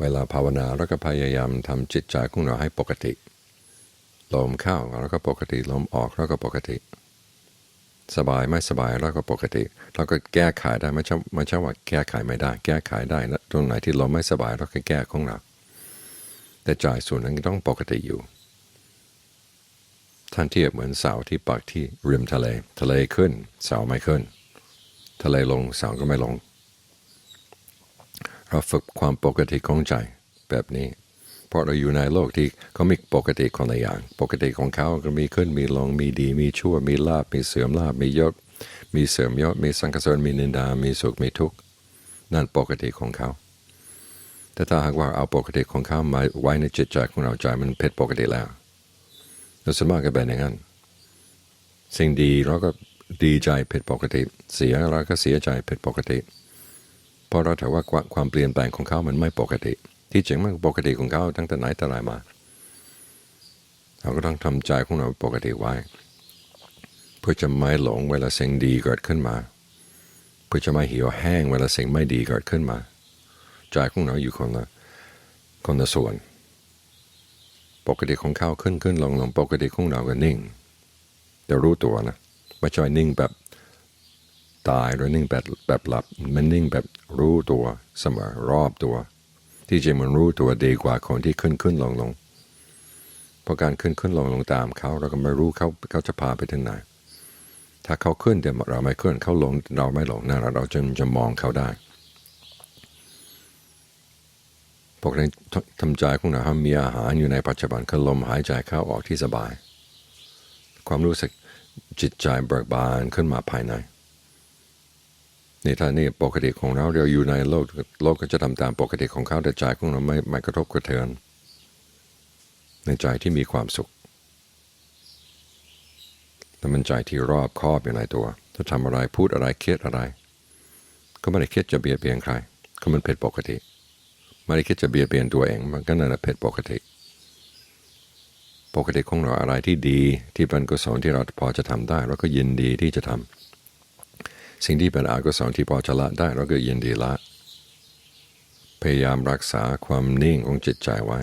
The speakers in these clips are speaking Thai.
เวลาภาวนาเราก็พยายามทำจิตใจของเราให้ปกติ ลมเข้าเราก็ปกติ ลมออกเราก็ปกติ สบายไม่สบายเราก็ปกติ เราก็แก้ไขได้ไม่ใช่ไม่ใช่ว่าแก้ไขไม่ได้ แก้ไขได้นะตรงไหนที่ลมไม่สบายเราก็แก้ของเรา แต่ใจส่วนนั้นต้องปกติอยู่ ท่านเทียบเหมือนเสาที่ปักที่ริมทะเล ทะเลขึ้นเสาไม่ขึ้น ทะเลลงเสาก็ไม่ลง เราฝึกความปกติของใจแบบนี้ เพราะเราอยู่ในโลกที่เขามีปกติคนละอย่าง ปกติของเขาก็มีขึ้นมีลงมีดี มีชั่ว มีลาบมีเสื่อมลาบมียศ มีเสื่อมยศ มีสังกสรมีนินดา มีสุขมีทุกข์นั่นปกติของเขาแต่ถ้าหากว่าเอาปกติของเขามาไว้ในจิตใจของเราใจมันผิดปกติแล้วเราสวนมากก็เป็นอย่างนั้น สิ่งดีเราก็ดีใจผิดปกติ เสียเราก็เสียใจผิดปกติ เพราะเราถือว่าความเปลี่ยนแปลงของเขามันไม่ปกติ ที่จริงมันปกติของเขาตั้งแต่ไหนแต่ไรมา เราก็ต้องทำใจของเราปกติไว้ เพื่อจะไม่หลงเวลาสิ่งดีเกิดขึ้นมา เพื่อจะไม่เหี่ยวแห้งเวลาสิ่งไม่ดีเกิดขึ้นมา ใจของเราอยู่คนละคนละส่วน ปกติของเขาขึ้นขึ้นลงลงปกติของเราก็นิ่ง แต่รู้ตัวนะไม่ใช่นิ่งแบบ ตายหรือนิ่งแบบแบบหลับมันนิ่งแบบรู้ตัวเสมอรอบตัว ที่จริงมันรู้ตัวดีกว่าคนที่ขึ้นขึ้นลงลงเพราะการขึ้นขึ้นลงลงตามเขาเราก็ไม่รู้เขาเขาจะพาไปถึงไหน ถ้าเขาขึ้นแต่เราไม่ขึ้นเขาลงเราไม่ลงนั่นเราจึงจะมองเขาได้พวกนี้ทำใจของเราให้มีอาหารอยู่ในปัจจุบันคือลมหายใจเข้าออกที่สบาย ความรู้สึกจิตใจเบิกบานขึ้นมาภายใน นี่ท่านี่ปกติของเราเราอยู่ในโลกโลกก็จะทำตามปกติของเขาแต่ใจของเราไม่ไม่กระทบกระเทือน ในใจที่มีความสุขแต่มันใจที่รอบคอบอยู่ในตัว ถ้าทำอะไรพูดอะไรเครียดอะไร ก็ไม่ได้คิดจะเบียดเบียนใครก็มันเป็นปกติไม่ได้คิดจะเบียดเบียนตัวเอง มันก็นั่นแหละเป็นปกติ ปกติของเราอะไรที่ดีที่เป็นกุศลที่เราพอจะทำได้เราก็ยินดีที่จะทำ สิ่งที่เป็นอกุศลที่พอจะละได้เราก็ยินดีละ พยายามรักษาความนิ่งของจิตใจไว้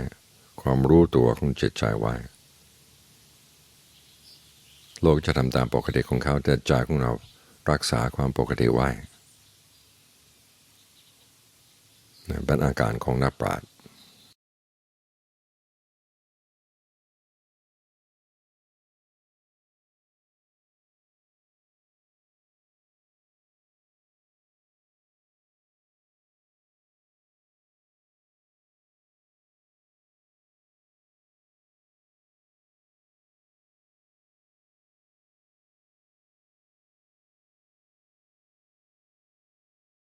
ความรู้ตัวของจิตใจไว้ โลกจะทำตามปกติของเขาแต่ใจของเรารักษาความปกติไว้เป็นอาการของนักปราชญ์